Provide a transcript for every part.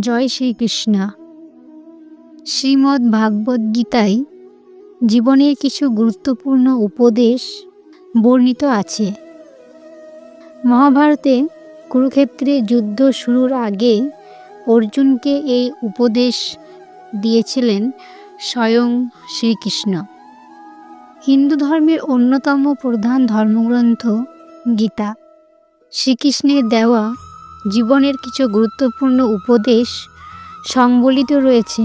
জয় শ্রীকৃষ্ণ। শ্রীমদ্ ভাগবত গীতায় জীবনের কিছু গুরুত্বপূর্ণ উপদেশ বর্ণিত আছে। মহাভারতে কুরুক্ষেত্রে যুদ্ধ শুরুর আগে অর্জুনকে এই উপদেশ দিয়েছিলেন স্বয়ং শ্রীকৃষ্ণ। হিন্দু ধর্মের অন্যতম প্রধান ধর্মগ্রন্থ গীতা। শ্রীকৃষ্ণের দেওয়া জীবনের কিছু গুরুত্বপূর্ণ উপদেশ সংবলিত রয়েছে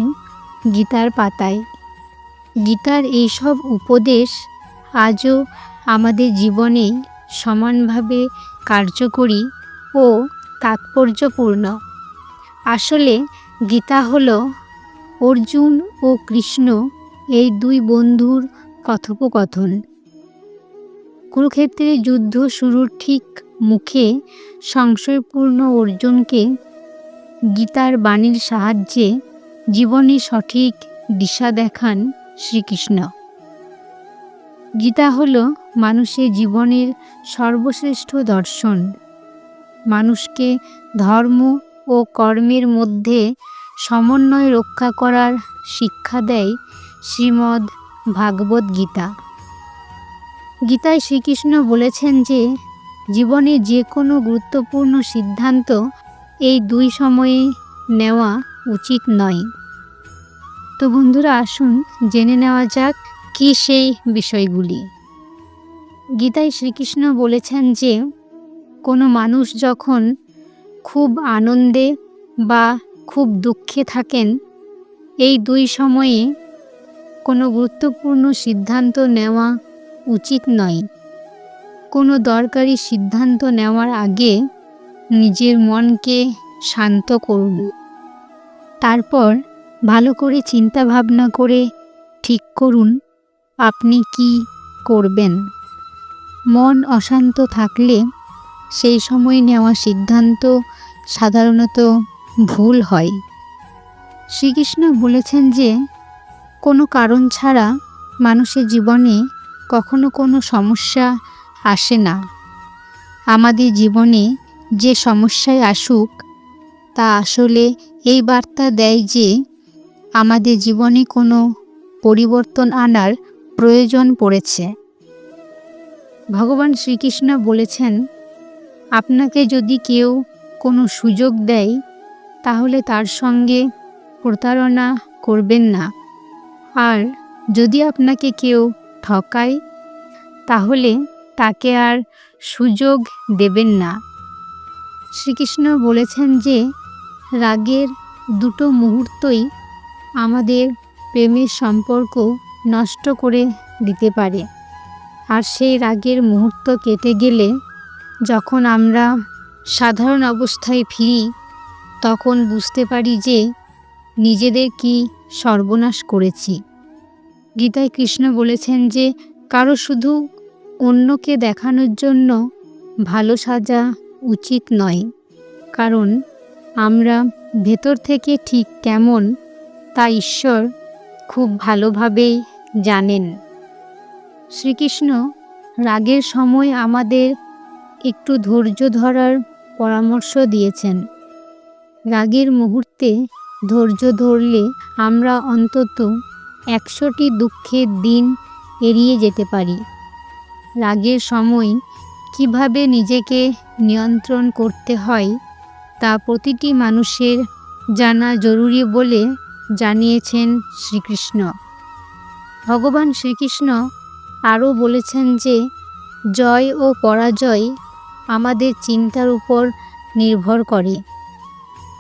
গীতার পাতায়। গীতার এইসব উপদেশ আজও আমাদের জীবনে সমানভাবে কার্যকরী ও তাৎপর্যপূর্ণ। আসলে গীতা হল অর্জুন ও কৃষ্ণ এই দুই বন্ধুর কথোপকথন। কুরুক্ষেত্রে যুদ্ধ শুরুর ঠিক মুখে সংশয়পূর্ণ অর্জুনকে গীতার বাণীর সাহায্যে জীবনে সঠিক দিশা দেখান শ্রীকৃষ্ণ। গীতা হল মানুষের জীবনের সর্বশ্রেষ্ঠ দর্শন। মানুষকে ধর্ম ও কর্মের মধ্যে সমন্বয় রক্ষা করার শিক্ষা দেয় শ্রীমদ্ ভাগবত গীতা। গীতায় শ্রীকৃষ্ণ বলেছেন যে জীবনে যে কোনো গুরুত্বপূর্ণ সিদ্ধান্ত এই দুই সময়ে নেওয়া উচিত নয়। তো বন্ধুরা, আসুন জেনে নেওয়া যাক কি সেই বিষয়গুলি। গীতায় শ্রীকৃষ্ণ বলেছেন যে, কোনো মানুষ যখন খুব আনন্দে বা খুব দুঃখে থাকেন, এই দুই সময়ে কোনো গুরুত্বপূর্ণ সিদ্ধান্ত নেওয়া উচিত নয়। কোনো দরকারি সিদ্ধান্ত নেওয়ার আগে নিজের মনকে শান্ত করুন। তারপর ভালো করে চিন্তা ভাবনা করে ঠিক করুন, আপনি কি করবেন। মন অশান্ত থাকলে সেই সময় নেওয়া সিদ্ধান্ত সাধারণত ভুল হয়। শ্রীকৃষ্ণ বলেছেন যে, কোনো কারণ ছাড়া মানুষের জীবনে কখনো কোনো সমস্যা আসে না। আমাদের জীবনে যে সমস্যায় আসুক, তা আসলে এই বার্তা দেয় যে আমাদের জীবনে কোনো পরিবর্তন আনার প্রয়োজন পড়েছে। ভগবান শ্রীকৃষ্ণ বলেছেন, আপনাকে যদি কেউ কোনো সুযোগ দেয়, তাহলে তার সঙ্গে প্রতারণা করবেন না। আর যদি আপনাকে কেউ ঠকায়, তাহলে তাকে আর সুযোগ দেবেন না। শ্রীকৃষ্ণ বলেছেন যে, রাগের দুটো মুহূর্তই আমাদের প্রেমের সম্পর্ক নষ্ট করে দিতে পারে। আর সেই রাগের মুহূর্ত কেটে গেলে যখন আমরা সাধারণ অবস্থায় ফিরি, তখন বুঝতে পারি যে নিজেদের কি সর্বনাশ করেছি। গীতায় কৃষ্ণ বলেছেন যে, কারও শুধু অন্যকে দেখানোর জন্য ভালো সাজা উচিত নয়। কারণ আমরা ভেতর থেকে ঠিক কেমন তা ঈশ্বর খুব ভালোভাবেই জানেন। শ্রীকৃষ্ণ রাগের সময় আমাদের একটু ধৈর্য ধরার পরামর্শ দিয়েছেন। রাগের মুহূর্তে ধৈর্য ধরলে আমরা অন্তত একশোটি দুঃখের দিন এড়িয়ে যেতে পারি। রাগের সময় কীভাবে নিজেকে নিয়ন্ত্রণ করতে হয় তা প্রতিটি মানুষের জানা জরুরি বলে জানিয়েছেন শ্রীকৃষ্ণ। ভগবান শ্রীকৃষ্ণ আরও বলেছেন যে, জয় ও পরাজয় আমাদের চিন্তার উপর নির্ভর করে।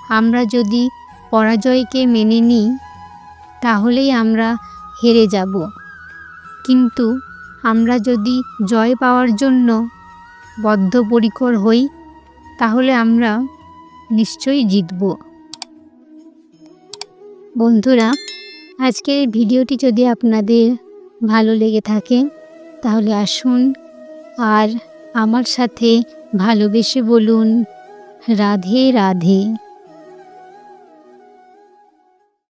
আমরা যদি পরাজয়কে মেনে নিই, তাহলেই আমরা হেরে যাব। কিন্তু আমরা যদি জয় পাওয়ার জন্য বদ্ধপরিকর হই, তাহলে আমরা নিশ্চয়ই জিতব। বন্ধুরা, আজকের ভিডিওটি যদি আপনাদের ভালো লেগে থাকে, তাহলে আসুন আর আমার সাথে ভালোবেসে বলুন, রাধে রাধে।